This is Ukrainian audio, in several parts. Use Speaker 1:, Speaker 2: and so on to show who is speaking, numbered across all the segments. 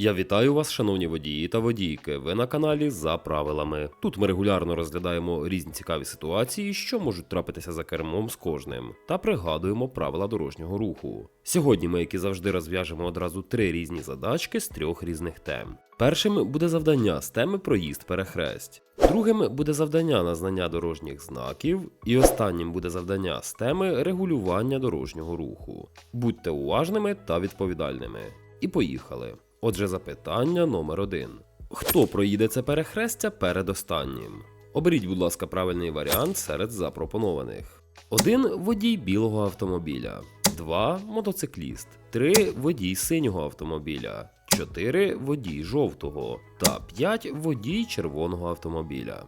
Speaker 1: Я вітаю вас, шановні водії та водійки. Ви на каналі за правилами. Тут ми регулярно розглядаємо різні цікаві ситуації, що можуть трапитися за кермом з кожним, та пригадуємо правила дорожнього руху. Сьогодні ми, як і завжди, розв'яжемо одразу три різні задачки з трьох різних тем. Першим буде завдання з теми проїзд перехресть. Другим буде завдання на знання дорожніх знаків, і останнім буде завдання з теми регулювання дорожнього руху. Будьте уважними та відповідальними. І поїхали. Отже, запитання номер один. Хто проїде це перехрестя перед останнім? Оберіть, будь ласка, правильний варіант серед запропонованих. 1 водій білого автомобіля, 2 мотоцикліст, 3 водій синього автомобіля, 4 водій жовтого та 5 водій червоного автомобіля.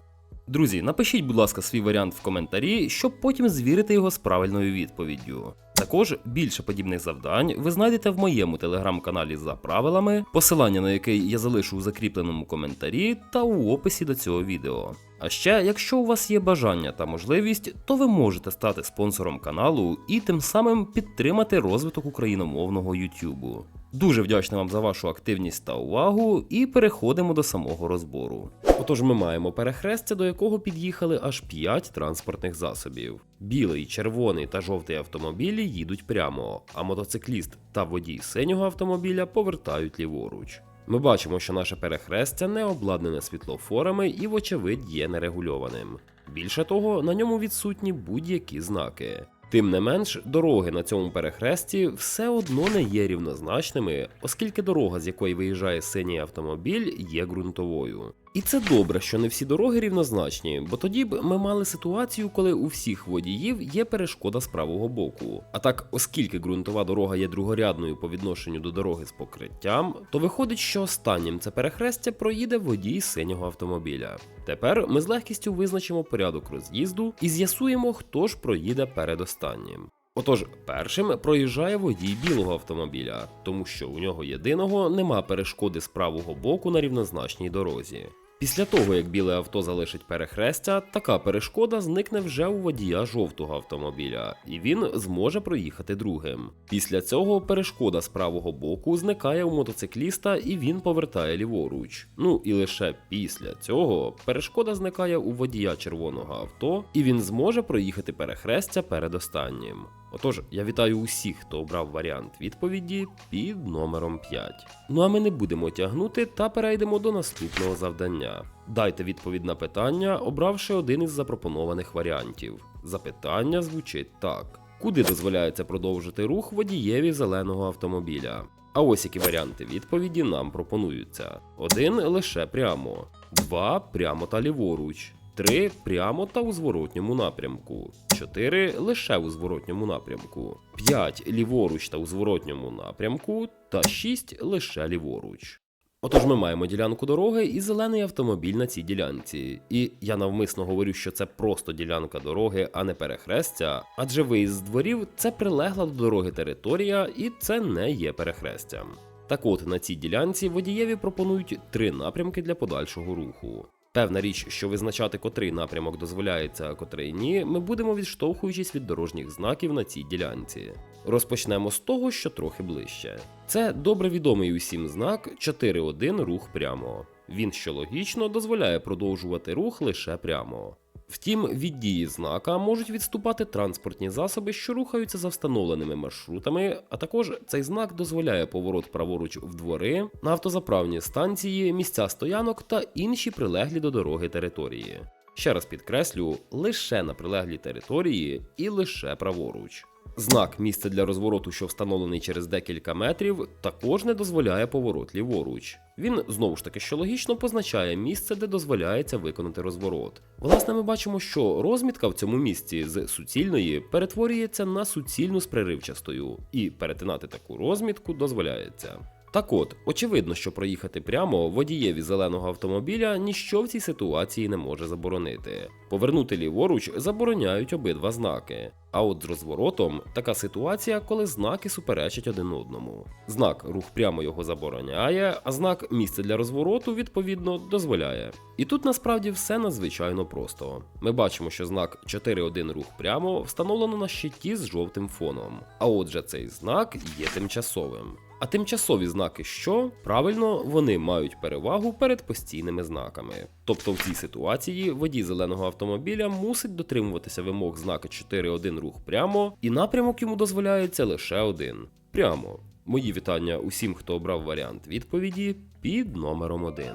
Speaker 1: Друзі, напишіть, будь ласка, свій варіант в коментарі, щоб потім звірити його з правильною відповіддю. Також більше подібних завдань ви знайдете в моєму телеграм-каналі за правилами, посилання на який я залишу у закріпленому коментарі та у описі до цього відео. А ще, якщо у вас є бажання та можливість, то ви можете стати спонсором каналу і тим самим підтримати розвиток україномовного Ютубу. Дуже вдячний вам за вашу активність та увагу, і переходимо до самого розбору. Отож, ми маємо перехрестя, до якого під'їхали аж 5 транспортних засобів. Білий, червоний та жовтий автомобілі їдуть прямо, а мотоцикліст та водій синього автомобіля повертають ліворуч. Ми бачимо, що наше перехрестя не обладнане світлофорами і, вочевидь, є нерегульованим. Більше того, на ньому відсутні будь-які знаки. Тим не менш, дороги на цьому перехресті все одно не є рівнозначними, оскільки дорога, з якої виїжджає синій автомобіль, є ґрунтовою. І це добре, що не всі дороги рівнозначні, бо тоді б ми мали ситуацію, коли у всіх водіїв є перешкода з правого боку. А так, оскільки ґрунтова дорога є другорядною по відношенню до дороги з покриттям, то виходить, що останнім це перехрестя проїде водій синього автомобіля. Тепер ми з легкістю визначимо порядок роз'їзду і з'ясуємо, хто ж проїде перед останнім. Отож, першим проїжджає водій білого автомобіля, тому що у нього єдиного нема перешкоди з правого боку на рівнозначній дорозі. Після того, як біле авто залишить перехрестя, така перешкода зникне вже у водія жовтого автомобіля, і він зможе проїхати другим. Після цього перешкода з правого боку зникає у мотоцикліста і він повертає ліворуч. Ну і лише після цього перешкода зникає у водія червоного авто, і він зможе проїхати перехрестя перед останнім. Отож, я вітаю усіх, хто обрав варіант відповіді під номером 5. Ну а ми не будемо тягнути та перейдемо до наступного завдання. Дайте відповідь на питання, обравши один із запропонованих варіантів. Запитання звучить так: куди дозволяється продовжити рух водієві зеленого автомобіля? А ось які варіанти відповіді нам пропонуються: один лише прямо, два прямо та ліворуч. 3 прямо та у зворотньому напрямку, 4 лише у зворотньому напрямку, 5 ліворуч та у зворотньому напрямку, та 6 лише ліворуч. Отож, ми маємо ділянку дороги і зелений автомобіль на цій ділянці. І я навмисно говорю, що це просто ділянка дороги, а не перехрестя, адже виїзд з дворів це прилегла до дороги територія, і це не є перехрестям. Так от на цій ділянці водієві пропонують три напрямки для подальшого руху. Певна річ, що визначати котрий напрямок дозволяється, а котрий ні, ми будемо відштовхуючись від дорожніх знаків на цій ділянці. Розпочнемо з того, що трохи ближче. Це добре відомий усім знак 4.1 рух прямо. Він, що логічно, дозволяє продовжувати рух лише прямо. Втім, від дії знака можуть відступати транспортні засоби, що рухаються за встановленими маршрутами, а також цей знак дозволяє поворот праворуч в двори, на автозаправні станції, місця стоянок та інші прилеглі до дороги території. Ще раз підкреслю, лише на прилеглій території і лише праворуч. Знак місце для розвороту, що встановлений через декілька метрів, також не дозволяє поворот ліворуч. Він знову ж таки, що логічно, позначає місце, де дозволяється виконати розворот. Власне, ми бачимо, що розмітка в цьому місці з суцільної перетворюється на суцільну з приривчастою, і перетинати таку розмітку дозволяється. Так от, очевидно, що проїхати прямо водієві зеленого автомобіля ніщо в цій ситуації не може заборонити. Повернути ліворуч забороняють обидва знаки. А от з розворотом така ситуація, коли знаки суперечать один одному. Знак рух прямо його забороняє, а знак місце для розвороту відповідно дозволяє. І тут насправді все надзвичайно просто. Ми бачимо, що знак 4.1 рух прямо встановлено на щиті з жовтим фоном. А отже, цей знак є тимчасовим. А тимчасові знаки що? Правильно, вони мають перевагу перед постійними знаками. Тобто в цій ситуації водій зеленого автомобіля мусить дотримуватися вимог знака 4.1 рух прямо, і напрямок йому дозволяється лише один прямо. Мої вітання усім, хто обрав варіант відповіді під номером 1.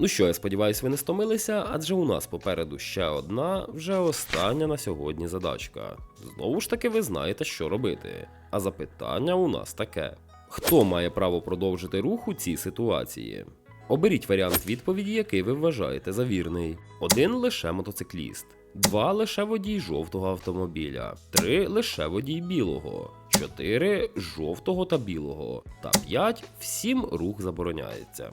Speaker 1: Ну що, я сподіваюся, ви не стомилися, адже у нас попереду ще одна, вже остання на сьогодні задачка. Знову ж таки, ви знаєте, що робити. А запитання у нас таке: хто має право продовжити рух у цій ситуації? Оберіть варіант відповіді, який ви вважаєте за вірний. Один лише мотоцикліст, два лише водій жовтого автомобіля, три лише водій білого, чотири жовтого та білого, та п'ять всім рух забороняється.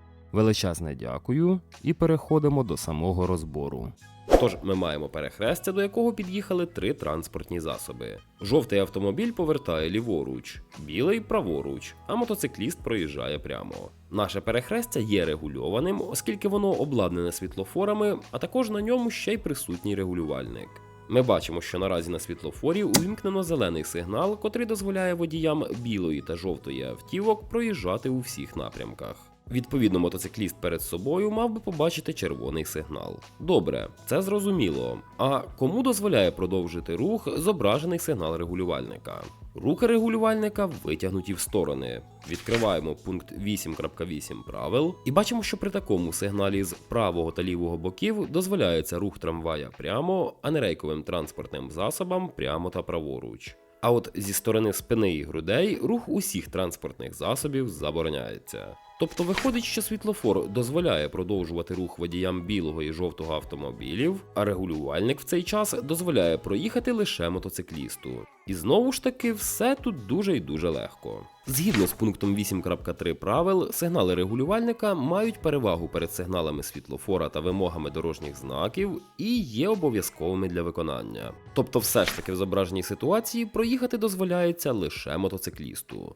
Speaker 2: Величезне дякую і переходимо до самого розбору.
Speaker 1: Тож ми маємо перехрестя, до якого під'їхали три транспортні засоби. Жовтий автомобіль повертає ліворуч, білий праворуч, а мотоцикліст проїжджає прямо. Наше перехрестя є регульованим, оскільки воно обладнане світлофорами, а також на ньому ще й присутній регулювальник. Ми бачимо, що наразі на світлофорі увімкнено зелений сигнал, котрий дозволяє водіям білої та жовтої автівок проїжджати у всіх напрямках. Відповідно, мотоцикліст перед собою мав би побачити червоний сигнал. Добре, це зрозуміло. А кому дозволяє продовжити рух зображений сигнал регулювальника? Руки регулювальника витягнуті в сторони. Відкриваємо пункт 8.8 правил і бачимо, що при такому сигналі з правого та лівого боків дозволяється рух трамвая прямо, а не рейковим транспортним засобам прямо та праворуч. А от зі сторони спини і грудей рух усіх транспортних засобів забороняється. Тобто виходить, що світлофор дозволяє продовжувати рух водіям білого і жовтого автомобілів, а регулювальник в цей час дозволяє проїхати лише мотоциклісту. І знову ж таки, все тут дуже і дуже легко. Згідно з пунктом 8.3 правил, сигнали регулювальника мають перевагу перед сигналами світлофора та вимогами дорожніх знаків і є обов'язковими для виконання. Тобто, все ж таки в зображеній ситуації проїхати дозволяється лише мотоциклісту.